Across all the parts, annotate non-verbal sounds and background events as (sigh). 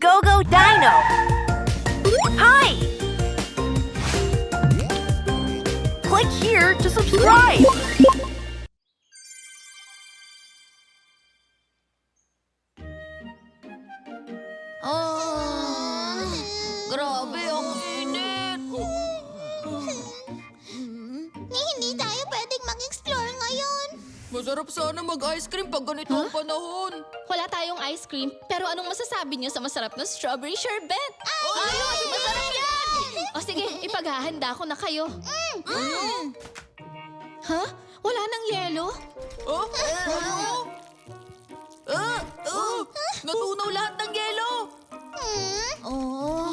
Go Go Dino! Hi! Click here to subscribe! Masarap sana mag-ice cream pag ganito ang panahon. Wala tayong ice cream, pero anong masasabi niyo sa masarap na strawberry sherbet? Ayos! Masarap yan! O sige, ipaghahanda ko na kayo. Mm. Ha? Wala nang yelo? Oh? Ano? Ah! Ah! Natunaw lahat ng yelo! Oh.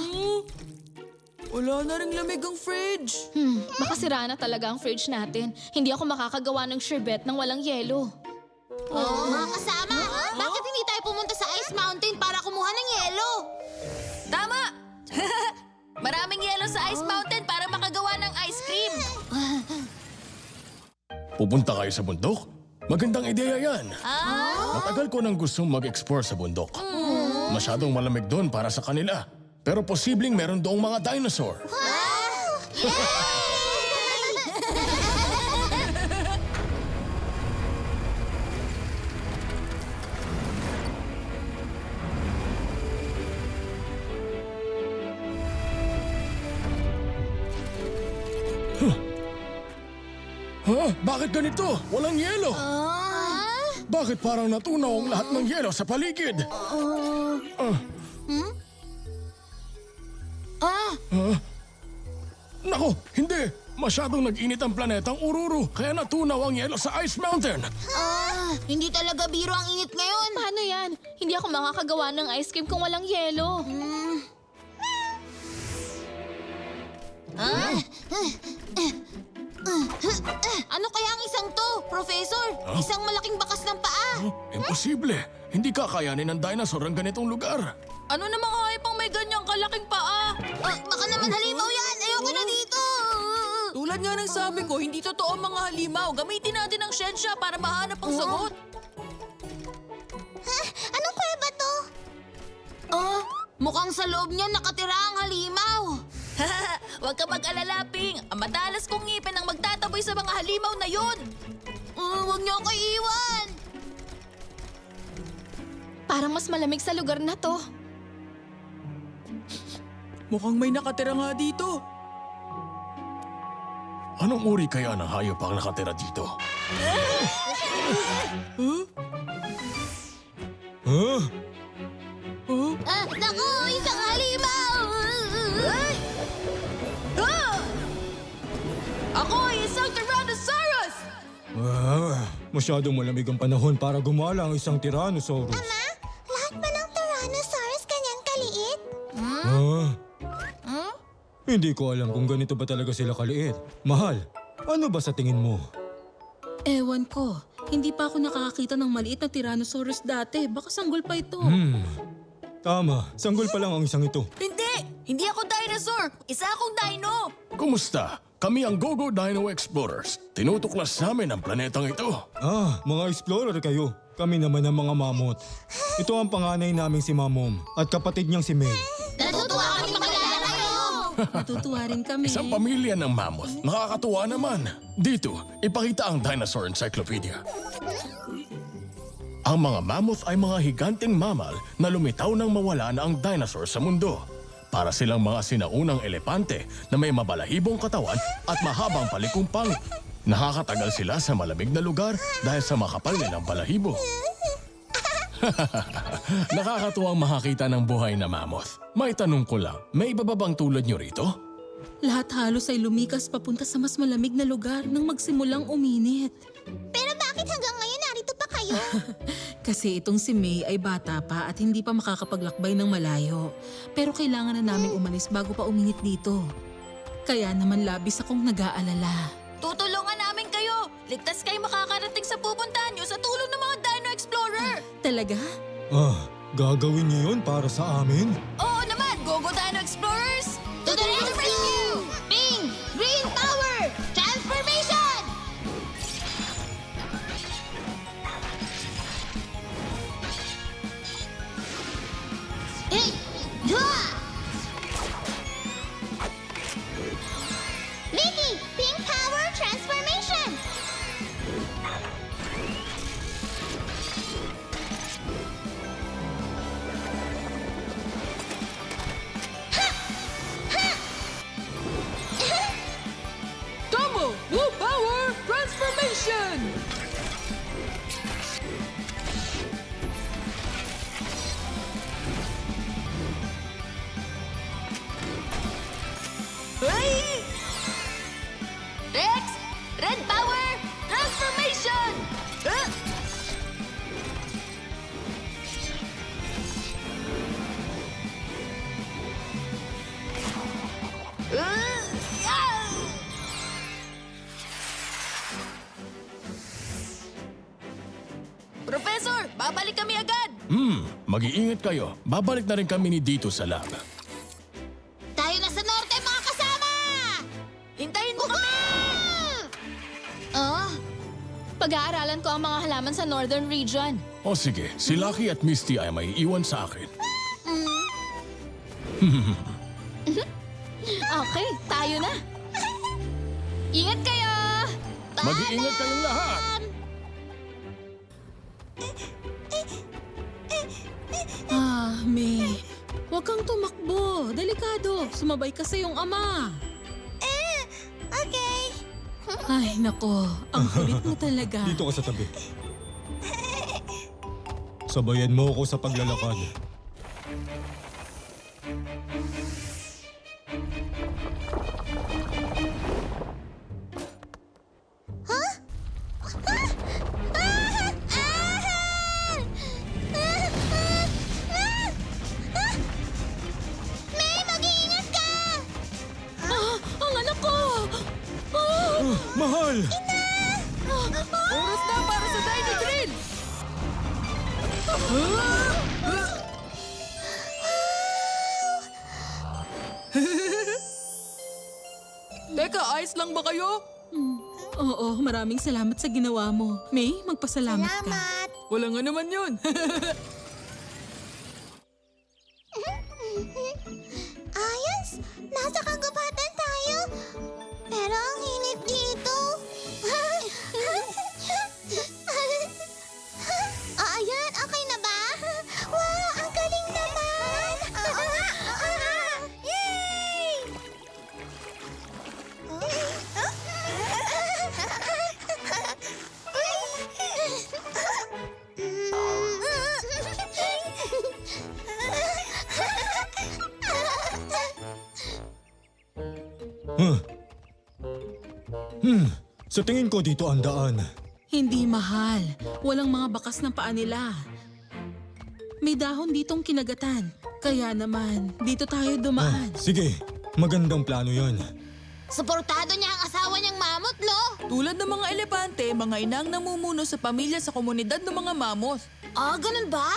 Hmm? Wala na rin lamig ang fridge. Hmm, baka sira na talaga ang fridge natin. Hindi ako makakagawa ng sherbet ng walang yelo. Oh, mga kasama, bakit hindi tayo pumunta sa Ice Mountain para kumuha ng yelo? Tama! (laughs) Maraming yelo sa Ice Mountain para makagawa ng ice cream. Pupunta kayo sa bundok? Magandang ideya yan. Ah? Matagal ko nang gustong mag-explore sa bundok. Masyadong malamig doon para sa kanila. Pero posibleng meron doong mga dinosaur. Ha? Bakit ganito? Walang yelo. Bakit parang natunaw ang lahat ng yelo sa paligid? Ah. Ah. Nako, hindi. Masyadong nag-init ang planetang Ururu, kaya natunaw ang yelo sa Ice Mountain. Ah, hindi talaga biro ang init ngayon. Paano yan? Hindi ako makakagawa ng ice cream kung walang yelo. Ano kaya ang isang to, Professor? Isang malaking bakas ng paa. Imposible. Hindi kakayanin ng dinosaur ang ganitong lugar. Ano namang hayop ang may ganyang kalaking paa? Ah, baka naman halimaw yan. Ayoko na dito. Tulad nga ng sabi ko, hindi totoo ang mga halimaw. Gamitin natin ang siyensya para mahanap ang sagot. Anong kuweba to? Oh, mukhang sa loob niya nakatira ang halimaw. (laughs) Huwag ka mag-alala, Ping. Ang madalas kong ngipin ang magtataboy sa mga halimaw na yun. Uh, huwag niyo ako iiwan. Parang mas malamig sa lugar na to. Mukhang may nakatira nga dito. Anong uri kaya ng hayop ang nakatira dito? Huh? Huh? Huh? Ah, naku, isang halimaw. Ah! Ako ay isang Tyrannosaurus! Ah, masyadong malamig ang panahon para gumala ang isang Tyrannosaurus. Ma, lahat ba ng Tyrannosaurus ganyan kaliit? Ah. Hindi ko alam kung ganito ba talaga sila kaliit. Mahal, ano ba sa tingin mo? Ewan ko. Hindi pa ako nakakakita ng maliit na Tyrannosaurus dati. Baka sanggol pa ito. Hmm. Tama, sanggol pa lang ang isang ito. Hindi! Hindi ako dinosaur! Isa akong dino! Kumusta? Kami ang GoGo Dino Explorers. Tinutuklas namin ang planetang ito. Ah, mga explorer kayo. Kami naman ang mga mamot. Ito ang panganay naming si Mamom at kapatid niyang si May. Natutuwa rin kami. Isang pamilya ng mammoth. Nakakatuwa naman. Dito, ipakita ang Dinosaur Encyclopedia. Ang mga mammoth ay mga higanting mamal na lumitaw nang mawala na ang dinosaur sa mundo. Para silang mga sinaunang elepante na may mabalahibong katawan at mahabang palikumpang. Nakakatagal sila sa malamig na lugar dahil sa makapal nilang balahibo. (laughs) Nakakatuwang makakita ng buhay na mammoth. May tanong ko lang, may iba ba bang tulad nyo rito? Lahat halos ay lumikas papunta sa mas malamig na lugar nang magsimulang uminit. Pero bakit hanggang ngayon narito pa kayo? (laughs) Kasi itong si May ay bata pa at hindi pa makakapaglakbay ng malayo. Pero kailangan na naming umalis bago pa uminit dito. Kaya naman labis akong nag-aalala. Tutulungan namin kayo! Ligtas kayo makakarating sa pupuntahan nyo sa tulong ng mga Talaga? Ah, gagawin niyo yun para sa amin? Oo naman! Go Go babalik kami agad! Hmm, mag-iingat kayo. Babalik na rin kami ni dito sa lab. Tayo na sa norte, mga kasama! Hintayin mo kami! Oh, Pag-aaralan ko ang mga halaman sa Northern Region. O sige, si Lucky at Misty ay may iwan sa akin. (laughs) Okay, tayo na. Ingat kayo! Mag-iingat kayong lahat! Ah, May. Huwag kang tumakbo. Delikado. Sumabay ka sa iyong ama. okay. (laughs) Ay, nako. Ang kulit mo talaga. (laughs) Dito ka sa tabi. Sabayan mo ako sa paglalakad. Ah! Mahal! Oras na para sa Dino Drill! (laughs) Teka, ayos lang ba kayo? Oo, maraming salamat sa ginawa mo. May, magpasalamat ka. Salamat! Wala nga naman yun. (laughs) sa tingin ko dito ang daan. Hindi mahal. Walang mga bakas ng paa nila. May dahon ditong kinagatan. Kaya naman, dito tayo Ah, dumaan. sige, magandang plano yon. Suportado niya ang asawa niyang mamot, no? Tulad ng mga elepante, mga inang namumuno sa pamilya sa komunidad ng mga mamos. Ah, ganun ba?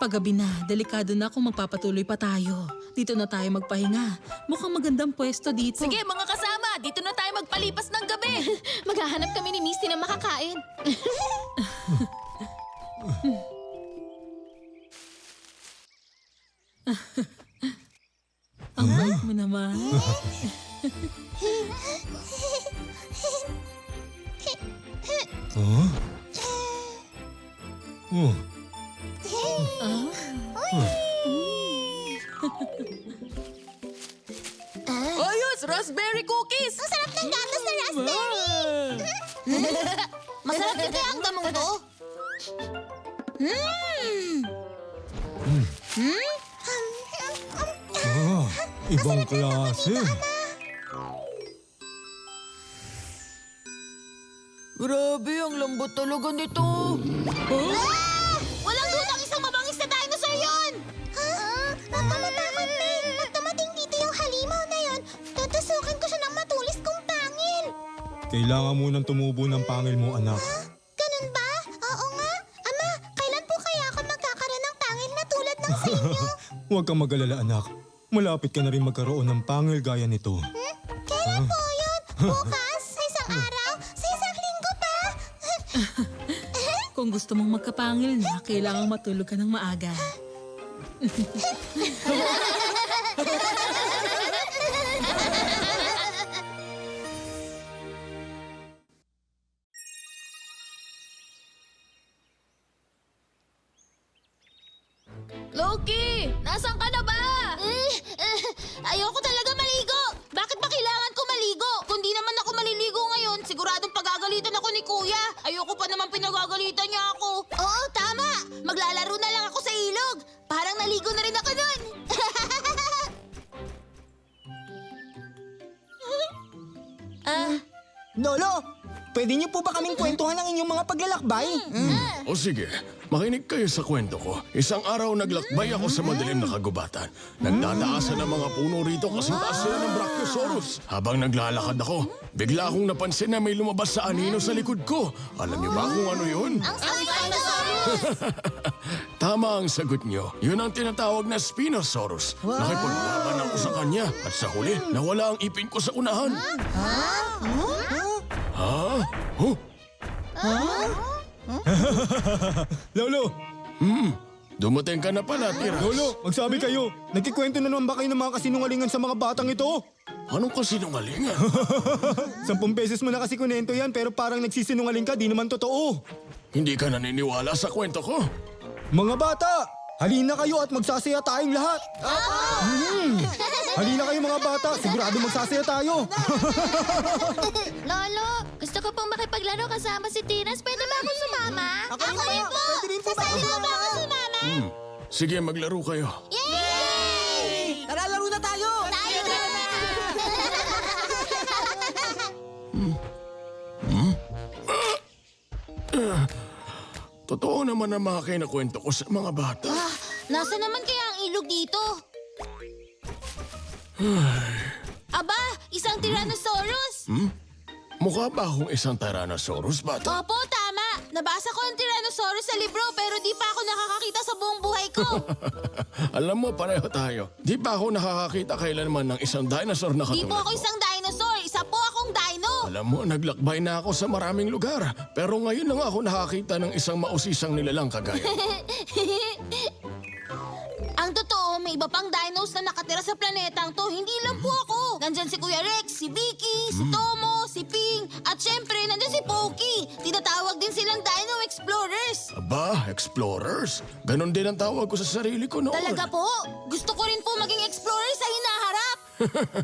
Paggabi na, delikado na kung magpapatuloy pa tayo. Dito na tayo magpahinga. Mukhang magandang pwesto dito. Sige mga kasama, dito na tayo magpalipas ng gabi! (laughs) Maghahanap kami ni Misty na makakain. (laughs) Ang bait mo naman. Huh? (laughs) Oh, Raspberry cookies! Ang sarap ng gatas na raspberry! Masarap din kaya ang damong to? Mmm! ah, ibang klase. Grabe, ang lambot talaga nito. Ah! Kailangan mo nang tumubo ng pangil mo, anak. (gasps) Ganun ba? Oo nga. Ama, kailan po kaya ako magkakaroon ng pangil na tulad ng sa inyo? (laughs) Huwag kang mag-alala, anak. Malapit ka na rin magkaroon ng pangil gaya nito. Kailan po yun? (laughs) Bukas? Sa isang araw? Sa isang linggo pa? (laughs) Kung gusto mong magkapangil na, kailangang matulog ka ng maaga. Loki! Nasaan ka na ba? Eh, eh, ayoko talaga maligo. Bakit ba kailangan ko maligo? Kung di naman ako maliligo ngayon, siguradong pagagalitan ako ni Kuya. Ayoko pa naman pinagagalitan niya ako. Oo, tama. Maglalaro na lang ako sa ilog. Parang naligo na rin ako nun. Pwede niyo po ba kaming kwentuhan ng inyong mga paglalakbay? O sige, makinig kayo sa kwento ko. Isang araw naglakbay ako sa madilim na kagubatan. Nagdadaasan ng mga puno rito kasi taas sila ng Brachiosaurus. Habang naglalakad ako, bigla akong napansin na may lumabas sa anino sa likod ko. Alam niyo ba kung ano yun? Ang dinosaurus! (laughs) Tama ang sagot niyo. Yun ang tinatawag na Spinosaurus. Nakipaglaban ako sa kanya at sa huli, nawala ang ipin ko sa unahan. Ha? Huh? Lolo! Dumating ka na pala, Tiras. Lolo, magsabi kayo. Nagkikwento na naman ba kayo ng mga kasinungalingan sa mga batang ito? Anong kasinungalingan? (laughs) Sampung beses mo na kasi kunento yan pero parang nagsisinungaling ka, di naman totoo. Hindi ka naniniwala sa kwento ko? Mga bata, halina kayo at magsasaya tayong lahat. Hmm. Halina kayo mga bata, sigurado magsasaya tayo. (laughs) Lolo, gusto ko pong makipaglaro kasama si Tinas. Pwede ba ako sumama? Ako, rin po! Pwede rin po ba? Sasali mo ba ako sumama? Sige, maglaro kayo. Yay! Tara, laro na tayo! Tayo na! Totoo naman ang mga kinakwento ko sa mga bata. Ah, nasa naman kaya ang ilog dito? Aba, isang Tyrannosaurus! Mukha ba akong isang Tyrannosaurus, bata? Opo, tama. Nabasa ko ang Tyrannosaurus sa libro pero di pa ako nakakakita sa buong buhay ko. (laughs) Alam mo, pareho tayo. Di pa ako nakakakita kailanman ng isang dinosaur na di katulad po ako mo. isang dinosaur. Isa po akong dino. Alam mo, naglakbay na ako sa maraming lugar. Pero ngayon lang ako nakakita ng isang mausisang nilalang kagaya. (laughs) may iba pang dinos na nakatira sa planetang to. Hindi lang po ako. Nandyan si Kuya Rex, si Vicky, si Tomo, si Ping, at syempre, nandyan si Pokey. Tinatawag din silang Dino Explorers. Aba, explorers. Ganon din ang tawag ko sa sarili ko noon. Talaga po? Gusto ko rin po maging explorer sa hinaharap.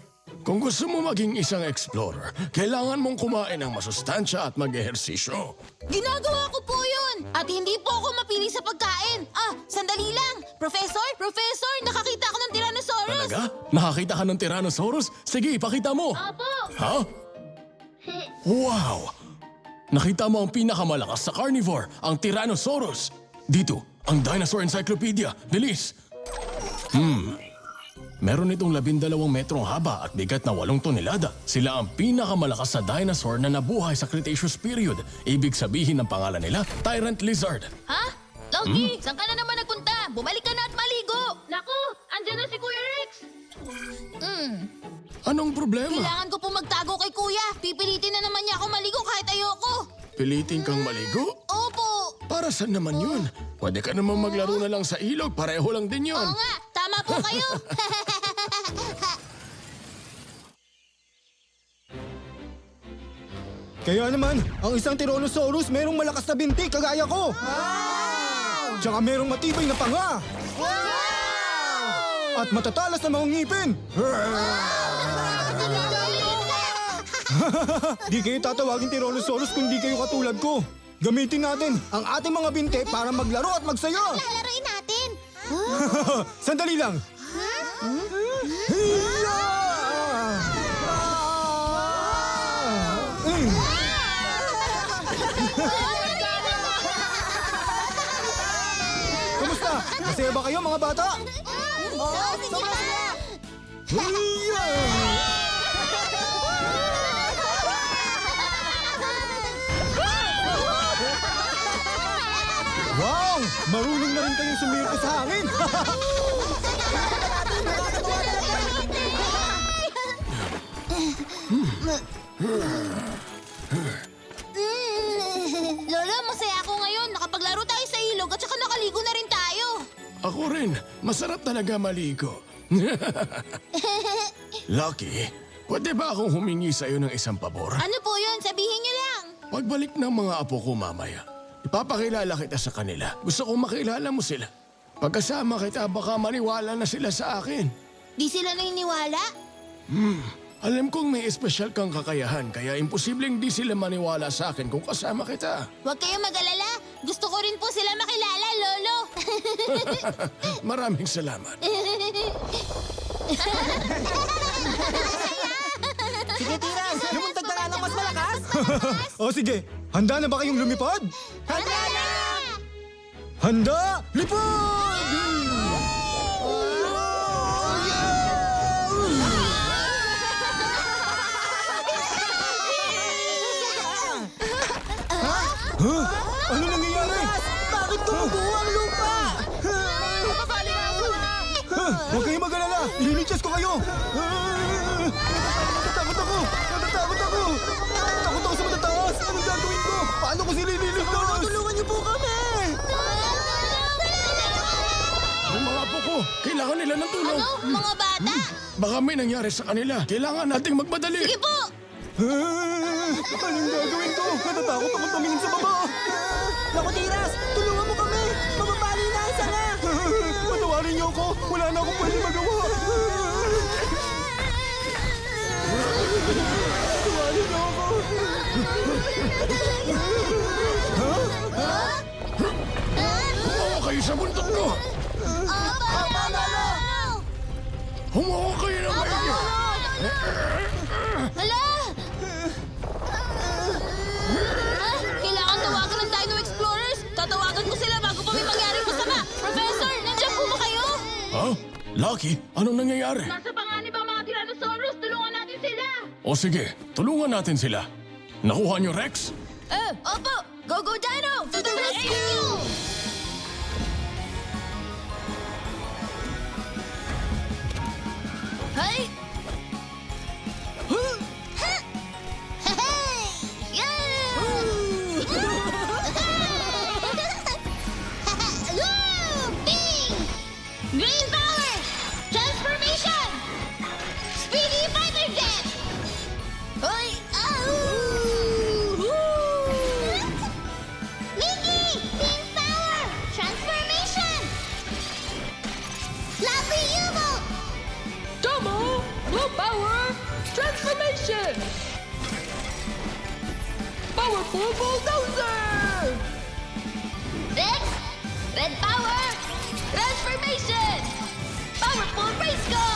(laughs) Kung gusto mo maging isang explorer, kailangan mong kumain ng masustansya at mag-ehersisyo. Ginagawa ko po yun. At hindi po ako mapili sa pagkain. Ah, sandali lang. Professor, Professor, nakakita ako ng Tyrannosaurus. Talaga? Nakakita ka ng Tyrannosaurus? Sige, ipakita mo. Opo. Ha? (laughs) Wow! Nakita mo ang pinakamalakas sa carnivore, ang Tyrannosaurus. Dito, ang Dinosaur Encyclopedia. Bilis! Hmm. Meron itong labindalawang metrong haba at bigat na walong tonelada. Sila ang pinakamalakas na dinosaur na nabuhay sa Cretaceous period. Ibig sabihin ng pangalan nila, Tyrant Lizard. Ha? Loki, saan ka na naman nagpunta? Bumalik ka na at maligo! Naku, andyan na si Kuya Rex. Anong problema? Kailangan ko po magtago kay Kuya. Pipilitin na naman niya ako maligo kahit ayoko. Pilitin kang maligo? Opo. Para saan naman yun? Pwede ka naman maglaro na lang sa ilog, pareho lang din yun. Oo nga, tama po kayo. Kaya naman, ang isang Tyrannosaurus merong malakas na binti kagaya ko. Tsaka merong matibay na panga. At matatalas na mga ngipin. (laughs) Di kayo tatawagin Tyrannosaurus kung di kayo katulad ko. Gamitin natin ang ating mga binte para maglaro at magsaya. Lalaroin natin. Sandali lang. Hiya! Mm. Kumusta? Masaya ba kayo mga bata? Oo, sige pa. Hiya! Marunong na rin kayong sumirte sa hangin! (laughs) Lola, masaya ako ngayon. Nakapaglaro tayo sa ilog at saka nakaligo na rin tayo. Ako rin. Masarap talaga maligo. (laughs) Lucky, pwede ba akong humingi sa'yo ng isang pabor? Ano po yun? Sabihin niyo lang. Pagbalik ng mga apo ko mamaya, ipapakilala kita sa kanila. Gusto kong makilala mo sila. Pagkasama kita, baka maniwala na sila sa akin. Di sila naniniwala? Alam kong may espesyal kang kakayahan, kaya imposibleng di sila maniwala sa akin kung kasama kita. Huwag kayong mag-alala. Gusto ko rin po sila makilala, Lolo. (laughs) Maraming salamat. (laughs) Sige, Tiras, lumuntag O sige, handa na ba kayong lumipad? Handa na! Handa! Lipad! Huh? Ano nangyayari? Bakit tumugo ang lupa? Huwag kayong mag-alala! Ililigtas ko kayo! Ah! Natatakot ako! Natatakot ako! Takot ako sa matataas! Anong gagawin ko? Paano ko sila ililigtas? Tulungan niyo po kami! Ang mga apo ko, kailangan nila ng tulong. Ano? Mga bata? Baka may nangyari sa kanila. Kailangan nating magmadali. Sige po! Ah! Anong gagawin ko? Natatakot akong tumingin sa baba! Naku, Tiras, tulungan mo kami! Mababali na ang sanga! Patawarin niyo ako! Wala na akong pwede magawa! Lucky, anong nangyayari? Nasa panganib ang mga Tyrannosaurus. Tulungan natin sila. O sige, tulungan natin sila. Nakuha niyo Rex? Powerful bulldozer! Rex! Red power! Transformation! Powerful race car!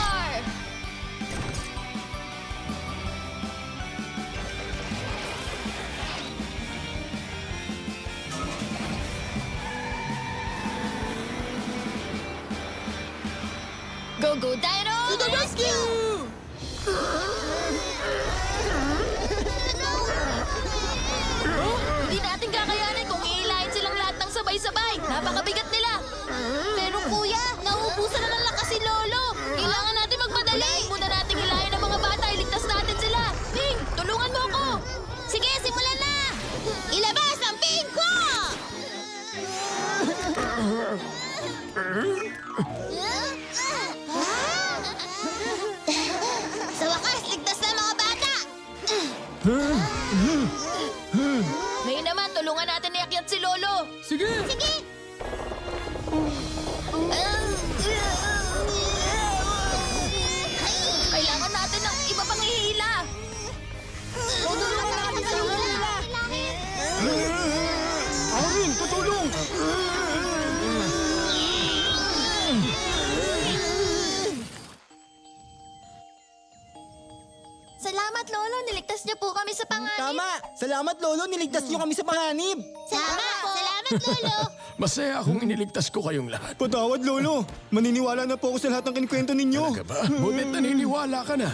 Salamat, Lolo. Niligtas niyo kami sa panganib. Salamat, salamat, Lolo. (laughs) Masaya akong iniligtas ko kayong lahat. Patawad, Lolo! Maniniwala na po ako sa lahat ng kinikwento ninyo! Talaga ba? Ngunit naniniwala ka na.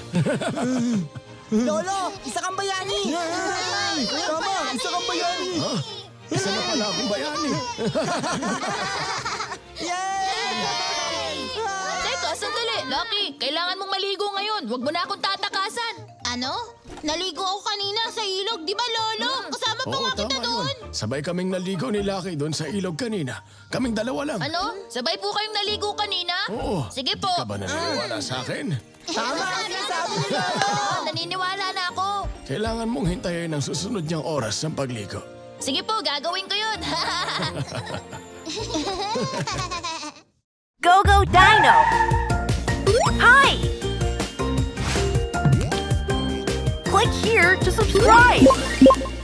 (laughs) Lolo, isa kang bayani! Tama! Isa kang bayani! Isa na pala akong bayani. (laughs) Teka, sandali. Lucky, kailangan mong maligo ngayon. Huwag mo na akong tatakasan. Ano? Naligo ako kanina sa ilog, di ba, Lolo? Kasama pa nga kita tama doon. Sabay kaming naligo ni Lucky doon sa ilog kanina. Kaming dalawa lang. Ano? Sabay po kayong naligo kanina? Oo. Sige po. Ka ba naniniwala sa akin? Ah, naniniwala na ako. Kailangan mong hintayin ang susunod niyang oras ng pagligo. Sige po, gagawin ko yun. (laughs) (laughs) Go Go Dino! here to subscribe!